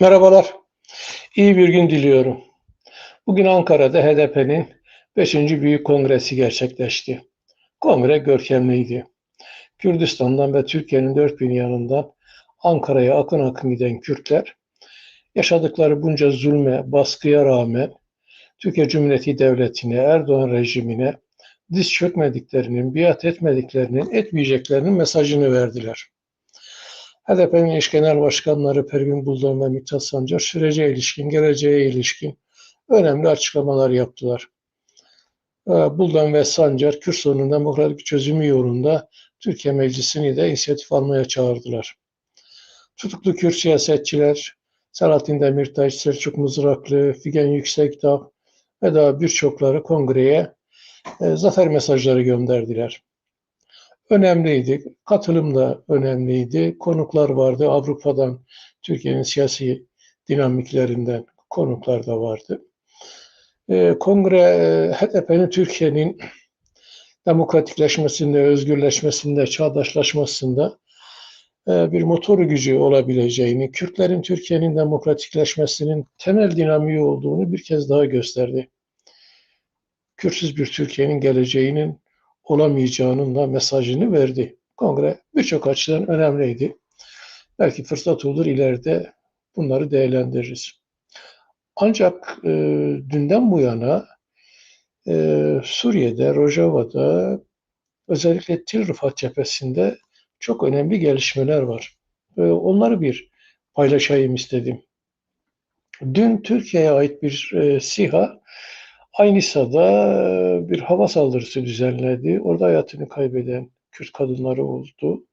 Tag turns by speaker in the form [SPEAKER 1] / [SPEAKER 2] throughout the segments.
[SPEAKER 1] Merhabalar. İyi bir gün diliyorum. Bugün Ankara'da HDP'nin 5. Büyük Kongresi gerçekleşti. Kongre görkemliydi. Kürdistan'dan ve Türkiye'nin dört bir yanından Ankara'ya akın akın giden Kürtler, yaşadıkları bunca zulme, baskıya rağmen Türkiye Cumhuriyeti Devleti'ne, Erdoğan rejimine diz çökmediklerinin, biat etmediklerinin, etmeyeceklerinin mesajını verdiler. HDP'nin eş genel başkanları Pervin Buldan ve Mithat Sancar sürece ilişkin, geleceğe ilişkin önemli açıklamalar yaptılar. Ee, Buldan ve Sancar, Kürt sorunun demokratik çözümü yolunda Türkiye Meclisi'ni de inisiyatif almaya çağırdılar. Tutuklu Kürt siyasetçiler, Selahattin Demirtaş, Selçuk Mızraklı, Figen Yüksekdağ ve daha birçokları kongreye e, zafer mesajları gönderdiler önemliydi. Katılım da önemliydi. Konuklar vardı. Avrupa'dan, Türkiye'nin siyasi dinamiklerinden konuklar da vardı. Ee, kongre e, HDP'nin Türkiye'nin demokratikleşmesinde, özgürleşmesinde, çağdaşlaşmasında e, bir motor gücü olabileceğini, Kürtlerin Türkiye'nin demokratikleşmesinin temel dinamiği olduğunu bir kez daha gösterdi. Kürtsüz bir Türkiye'nin geleceğinin olamayacağının da mesajını verdi. Kongre birçok açıdan önemliydi. Belki fırsat olur ileride bunları değerlendiririz. Ancak e, dünden bu yana e, Suriye'de, Rojava'da özellikle Tel Rifat cephesinde çok önemli gelişmeler var. E, onları bir paylaşayım istedim. Dün Türkiye'ye ait bir e, SİHA Aynısa'da e, bir hava saldırısı düzenledi. Orada hayatını kaybeden Kürt kadınları oldu.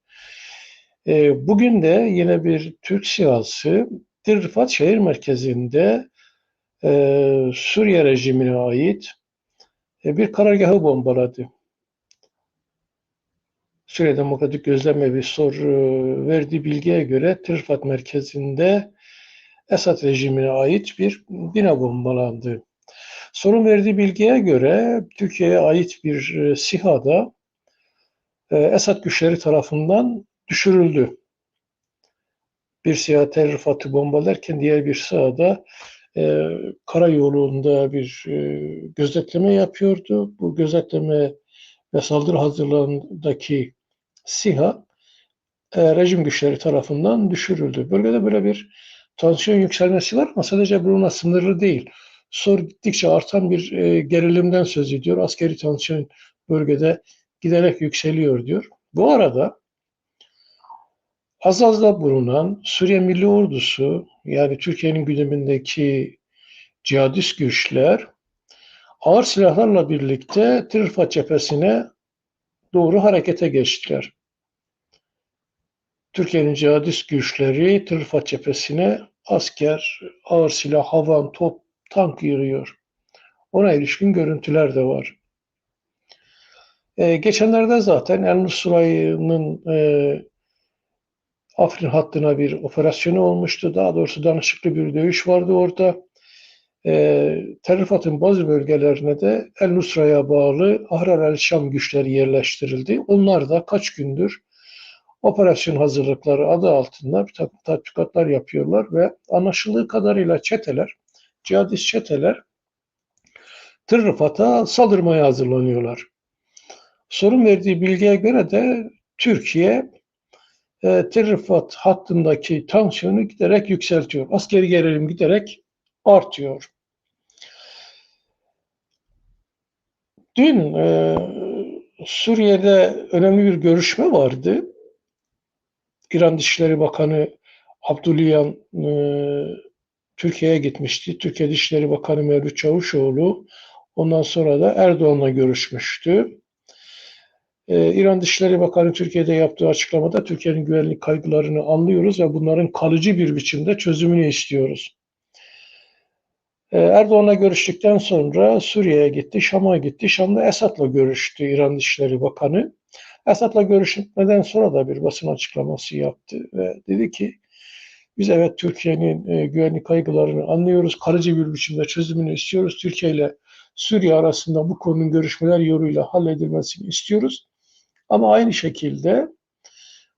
[SPEAKER 1] Bugün de yine bir Türk siyasi Dirrifat şehir merkezinde Suriye rejimine ait bir karargahı bombaladı. Suriye Demokratik Gözlem Evi sor verdiği bilgiye göre Tirfat merkezinde Esad rejimine ait bir bina bombalandı. Sorun verdiği bilgiye göre Türkiye'ye ait bir e, SİHA'da e, Esad güçleri tarafından düşürüldü. Bir SİHA terrifatı bombalarken diğer bir SİHA'da e, karayolunda bir e, gözetleme yapıyordu. Bu gözetleme ve saldırı hazırlığındaki SİHA e, rejim güçleri tarafından düşürüldü. Bölgede böyle bir tansiyon yükselmesi var ama sadece bununla sınırlı değil soru gittikçe artan bir e, gerilimden söz ediyor. Askeri tansiyon bölgede giderek yükseliyor diyor. Bu arada Azaz'da bulunan Suriye Milli Ordusu yani Türkiye'nin gündemindeki cihadist güçler ağır silahlarla birlikte Tirfat cephesine doğru harekete geçtiler. Türkiye'nin cihadist güçleri Tirfat cephesine asker, ağır silah, havan, top tank yığıyor. Ona ilişkin görüntüler de var. Ee, geçenlerde zaten El Nusra'nın e, Afrin hattına bir operasyonu olmuştu. Daha doğrusu danışıklı bir dövüş vardı orada. E, Terrifat'ın bazı bölgelerine de El Nusra'ya bağlı Ahrar el Şam güçleri yerleştirildi. Onlar da kaç gündür operasyon hazırlıkları adı altında bir takım tatbikatlar yapıyorlar ve anlaşıldığı kadarıyla çeteler cihadist çeteler Tırrıfat'a saldırmaya hazırlanıyorlar. Sorun verdiği bilgiye göre de Türkiye e, Tırrıfat hattındaki tansiyonu giderek yükseltiyor. Askeri gerilim giderek artıyor. Dün e, Suriye'de önemli bir görüşme vardı. İran Dışişleri Bakanı Abdülyan e, Türkiye'ye gitmişti. Türkiye Dışişleri Bakanı Mevlüt Çavuşoğlu ondan sonra da Erdoğan'la görüşmüştü. Ee, İran Dışişleri Bakanı Türkiye'de yaptığı açıklamada Türkiye'nin güvenlik kaygılarını anlıyoruz ve bunların kalıcı bir biçimde çözümünü istiyoruz. Ee, Erdoğan'la görüştükten sonra Suriye'ye gitti, Şam'a gitti. Şam'da Esad'la görüştü İran Dışişleri Bakanı. Esad'la görüşmeden sonra da bir basın açıklaması yaptı ve dedi ki biz evet Türkiye'nin e, güvenlik kaygılarını anlıyoruz. Kalıcı bir biçimde çözümünü istiyoruz. Türkiye ile Suriye arasında bu konunun görüşmeler yoluyla halledilmesini istiyoruz. Ama aynı şekilde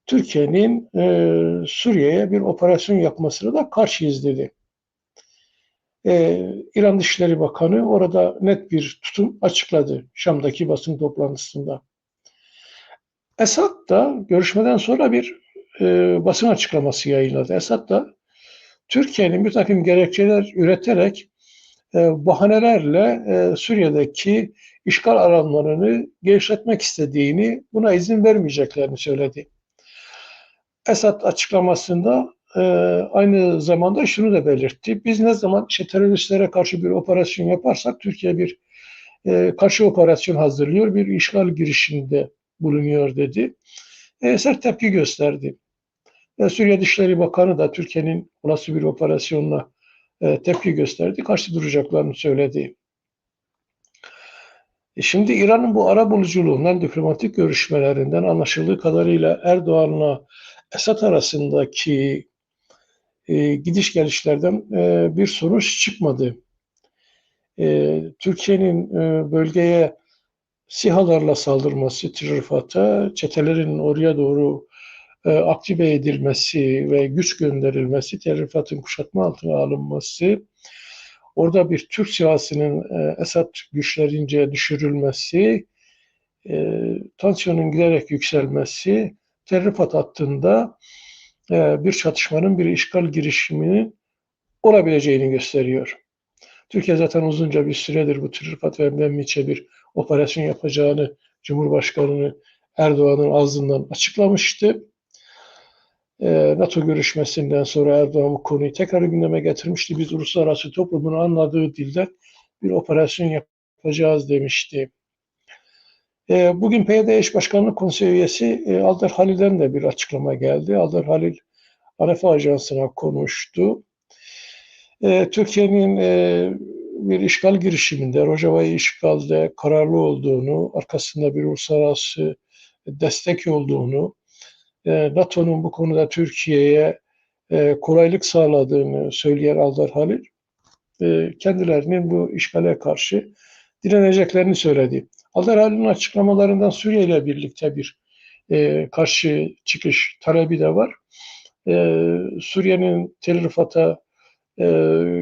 [SPEAKER 1] Türkiye'nin e, Suriye'ye bir operasyon yapmasına da karşıyız dedi. E, İran Dışişleri Bakanı orada net bir tutum açıkladı Şam'daki basın toplantısında. Esad da görüşmeden sonra bir e, basın açıklaması yayınladı. Esad da Türkiye'nin bir takım gerekçeler üreterek e, bahanelerle e, Suriye'deki işgal alanlarını genişletmek istediğini, buna izin vermeyeceklerini söyledi. Esad açıklamasında e, aynı zamanda şunu da belirtti. Biz ne zaman işte teröristlere karşı bir operasyon yaparsak Türkiye bir e, karşı operasyon hazırlıyor, bir işgal girişiminde bulunuyor dedi. E, sert tepki gösterdi. Suriye Dışişleri Bakanı da Türkiye'nin olası bir operasyonla e, tepki gösterdi. Karşı duracaklarını söyledi. E, şimdi İran'ın bu ara buluculuğundan, diplomatik görüşmelerinden anlaşıldığı kadarıyla Erdoğan'la Esad arasındaki e, gidiş gelişlerden e, bir sonuç çıkmadı. Türkiye'nin bölgeye sihalarla saldırması, terör çetelerin oraya doğru aktive edilmesi ve güç gönderilmesi, terör kuşatma altına alınması, orada bir Türk siyasının e, Esad güçlerince düşürülmesi, e, tansiyonun giderek yükselmesi, terör hattında e, bir çatışmanın, bir işgal girişiminin olabileceğini gösteriyor. Türkiye zaten uzunca bir süredir bu Trifat ve Memmiç'e bir operasyon yapacağını Cumhurbaşkanı Erdoğan'ın ağzından açıklamıştı. Ee, NATO görüşmesinden sonra Erdoğan bu konuyu tekrar gündeme getirmişti. Biz uluslararası toplumun anladığı dilde bir operasyon yapacağız demişti. Ee, bugün PYD eş başkanlık konseyi üyesi e, Alder Halil'den de bir açıklama geldi. Alder Halil Arefe Ajansı'na konuştu. Ee, Türkiye'nin e, bir işgal girişiminde, Rojava'yı işgalde kararlı olduğunu, arkasında bir uluslararası destek olduğunu, e, NATO'nun bu konuda Türkiye'ye e, kolaylık sağladığını söyleyen Aldar Halil, e, kendilerinin bu işgale karşı direneceklerini söyledi. Aldar Halil'in açıklamalarından Suriye ile birlikte bir karşı çıkış talebi de var. Suriye'nin Tel Rifat'a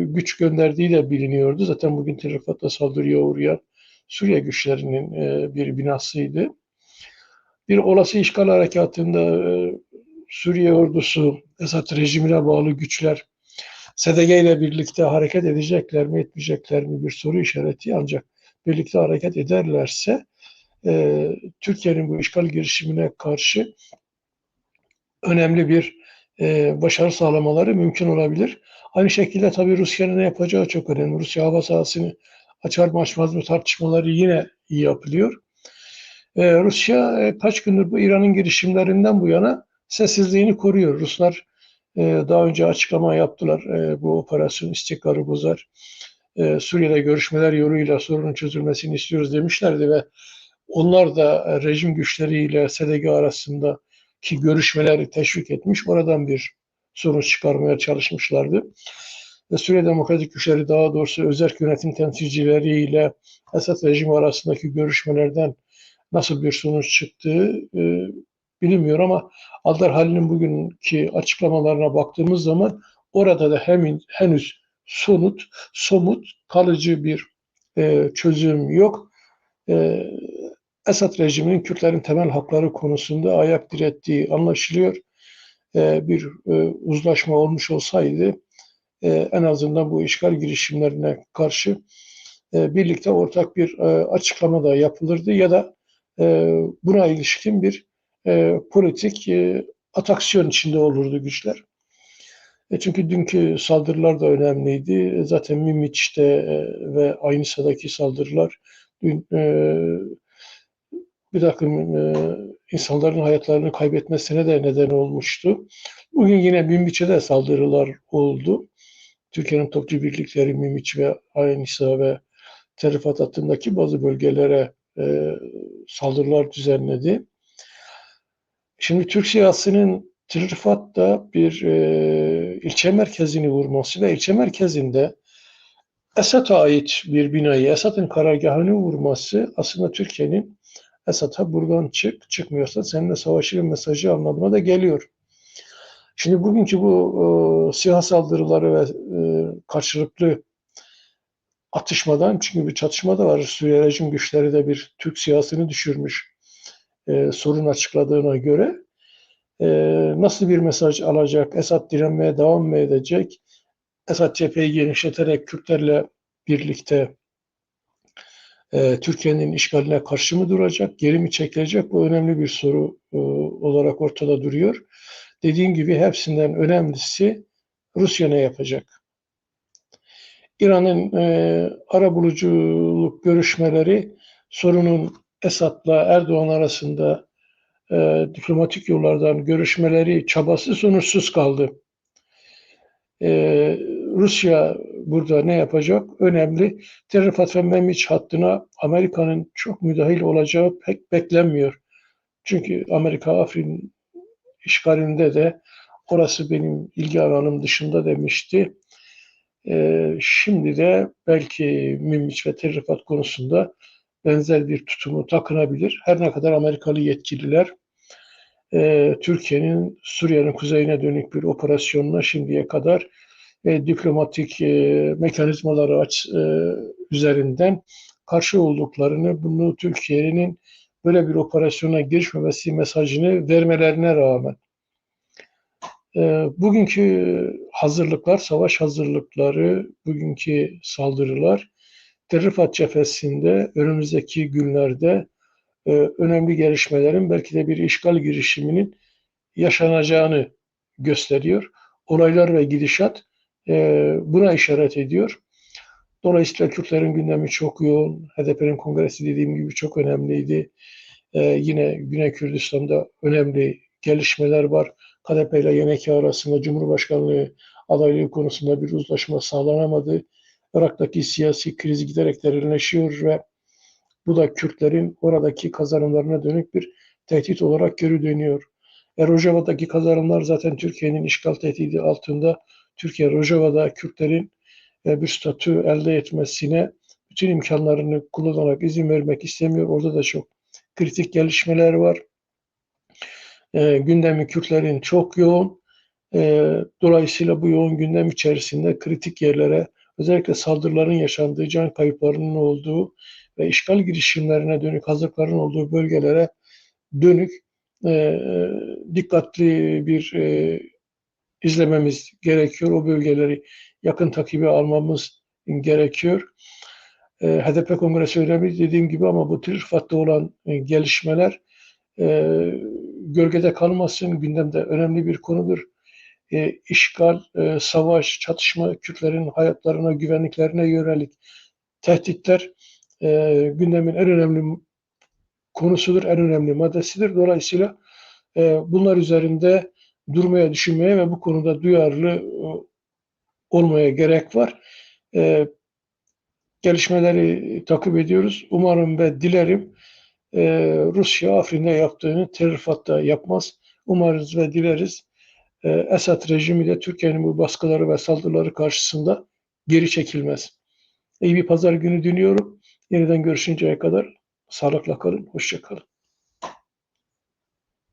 [SPEAKER 1] güç gönderdiği de biliniyordu. Zaten bugün Tel Rifat'ta saldırıya uğrayan Suriye güçlerinin bir binasıydı bir olası işgal harekatında e, Suriye ordusu, Esad rejimine bağlı güçler SDG ile birlikte hareket edecekler mi, etmeyecekler mi bir soru işareti ancak birlikte hareket ederlerse e, Türkiye'nin bu işgal girişimine karşı önemli bir e, başarı sağlamaları mümkün olabilir. Aynı şekilde tabii Rusya'nın ne yapacağı çok önemli. Rusya hava sahasını açar mı açmaz mı tartışmaları yine iyi yapılıyor. Ee, Rusya e, kaç gündür bu İran'ın girişimlerinden bu yana sessizliğini koruyor. Ruslar e, daha önce açıklama yaptılar. E, bu operasyon istikrarı bozar. Suriye'de görüşmeler yoluyla sorunun çözülmesini istiyoruz demişlerdi ve onlar da rejim güçleriyle SDG arasındaki görüşmeleri teşvik etmiş. Oradan bir sonuç çıkarmaya çalışmışlardı. Ve Suriye Demokratik Güçleri daha doğrusu özel yönetim temsilcileriyle Esad rejimi arasındaki görüşmelerden nasıl bir sonuç çıktığı e, bilinmiyor ama Aldar Halil'in bugünkü açıklamalarına baktığımız zaman orada da hemin, henüz somut, somut kalıcı bir e, çözüm yok. E, Esad rejiminin Kürtlerin temel hakları konusunda ayak direttiği anlaşılıyor. E, bir e, uzlaşma olmuş olsaydı e, en azından bu işgal girişimlerine karşı e, birlikte ortak bir e, açıklama da yapılırdı ya da e, buna ilişkin bir e, politik e, ataksiyon içinde olurdu güçler. E çünkü dünkü saldırılar da önemliydi. Zaten Mimiç'te e, ve Aynısa'daki saldırılar dün e, bir takım e, insanların hayatlarını kaybetmesine de neden olmuştu. Bugün yine Mimiç'e de saldırılar oldu. Türkiye'nin topçu birlikleri Mimiç ve Aynisa ve Terifat hattındaki bazı bölgelere e, saldırılar düzenledi. Şimdi Türk siyasının Trirfat'ta bir e, ilçe merkezini vurması ve ilçe merkezinde Esad'a ait bir binayı, Esad'ın karargahını vurması aslında Türkiye'nin Esad'a buradan çık, çıkmıyorsa seninle savaşırım mesajı anlamına da geliyor. Şimdi bugünkü bu e, silah saldırıları ve e, karşılıklı atışmadan çünkü bir çatışma da var. Suriye rejim güçleri de bir Türk siyasını düşürmüş e, sorun açıkladığına göre e, nasıl bir mesaj alacak? Esad direnmeye devam mı edecek? Esad cepheyi genişleterek Kürtlerle birlikte e, Türkiye'nin işgaline karşı mı duracak, geri mi çekilecek? Bu önemli bir soru e, olarak ortada duruyor. Dediğim gibi hepsinden önemlisi Rusya ne yapacak? İran'ın e, ara buluculuk görüşmeleri sorunun Esad'la Erdoğan arasında e, diplomatik yollardan görüşmeleri çabası sonuçsuz kaldı. E, Rusya burada ne yapacak? Önemli. Tel Rifat ve Memhiç hattına Amerika'nın çok müdahil olacağı pek beklenmiyor. Çünkü Amerika Afrin işgalinde de orası benim ilgi alanım dışında demişti. Ee, şimdi de belki Münbiç ve Tel Rifat konusunda benzer bir tutumu takınabilir. Her ne kadar Amerikalı yetkililer e, Türkiye'nin Suriye'nin kuzeyine dönük bir operasyonuna şimdiye kadar e, diplomatik e, mekanizmaları aç, e, üzerinden karşı olduklarını, bunu Türkiye'nin böyle bir operasyona girişmemesi mesajını vermelerine rağmen e, bugünkü hazırlıklar, savaş hazırlıkları, bugünkü saldırılar Terrifat cephesinde önümüzdeki günlerde e, önemli gelişmelerin belki de bir işgal girişiminin yaşanacağını gösteriyor. Olaylar ve gidişat e, buna işaret ediyor. Dolayısıyla Kürtlerin gündemi çok yoğun. HDP'nin kongresi dediğim gibi çok önemliydi. E, yine Güney Kürdistan'da önemli gelişmeler var. KDP ile YNK arasında Cumhurbaşkanlığı adaylığı konusunda bir uzlaşma sağlanamadı. Irak'taki siyasi kriz giderek derinleşiyor ve bu da Kürtlerin oradaki kazanımlarına dönük bir tehdit olarak geri dönüyor. E, Rojava'daki kazanımlar zaten Türkiye'nin işgal tehdidi altında. Türkiye Rojava'da Kürtlerin e, bir statü elde etmesine bütün imkanlarını kullanarak izin vermek istemiyor. Orada da çok kritik gelişmeler var. E, gündemi Kürtlerin çok yoğun. E, dolayısıyla bu yoğun gündem içerisinde kritik yerlere özellikle saldırıların yaşandığı, can kayıplarının olduğu ve işgal girişimlerine dönük hazırlıkların olduğu bölgelere dönük e, dikkatli bir e, izlememiz gerekiyor. O bölgeleri yakın takibi almamız gerekiyor. E, HDP kongresi önemli dediğim gibi ama bu Tirfat'ta olan e, gelişmeler e, gölgede kalmasın, gündemde önemli bir konudur. E, işgal, e, savaş, çatışma, Kürtlerin hayatlarına, güvenliklerine yönelik tehditler e, gündemin en önemli konusudur, en önemli maddesidir. Dolayısıyla e, bunlar üzerinde durmaya, düşünmeye ve bu konuda duyarlı e, olmaya gerek var. E, gelişmeleri takip ediyoruz. Umarım ve dilerim e, Rusya Afrin'de yaptığını Terrifat'ta yapmaz. Umarız ve dileriz e, Esad rejimi de Türkiye'nin bu baskıları ve saldırıları karşısında geri çekilmez. İyi bir pazar günü diliyorum. Yeniden görüşünceye kadar sağlıkla kalın, hoşça kalın.